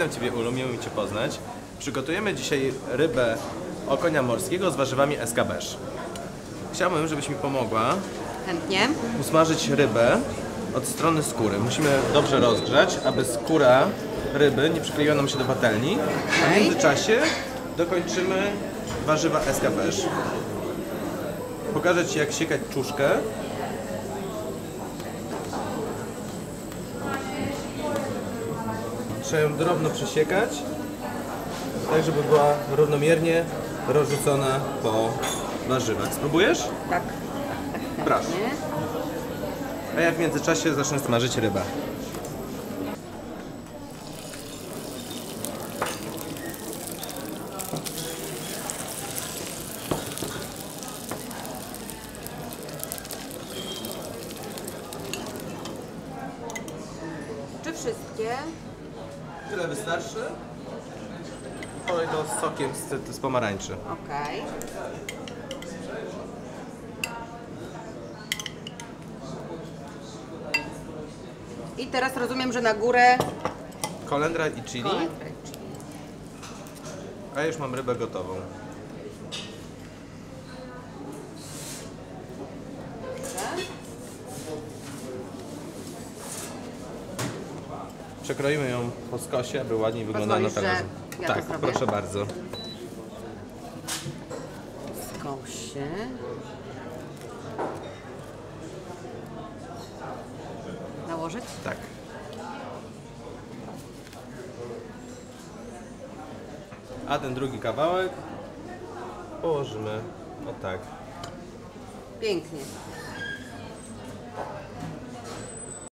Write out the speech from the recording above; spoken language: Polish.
Witam Ciebie Ulu, miło mi Cię poznać. Przygotujemy dzisiaj rybę okonia morskiego z warzywami escabeche. Chciałbym, żebyś mi pomogła Chętnie. usmażyć rybę od strony skóry. Musimy dobrze rozgrzać, aby skóra ryby nie przykleiła nam się do patelni. A w międzyczasie dokończymy warzywa escabeche. Pokażę Ci jak siekać czuszkę. Trzeba ją drobno przesiekać, tak żeby była równomiernie rozrzucona po warzywach. Spróbujesz? Tak. Proszę. A ja w międzyczasie zacznę smażyć rybę. Czy wszystkie? Tyle wystarczy? Polej to z sokiem z, z pomarańczy. Okej. I teraz rozumiem, że na górę Kolendra i chili, kolendrę, czyli a już mam rybę gotową. Przekroimy ją po skosie, aby ładniej wyglądała na Pozwolisz, że talerzu. ja to tak, zrobię? proszę bardzo. skosie. Nałożyć? Tak. A ten drugi kawałek położymy o tak. Pięknie.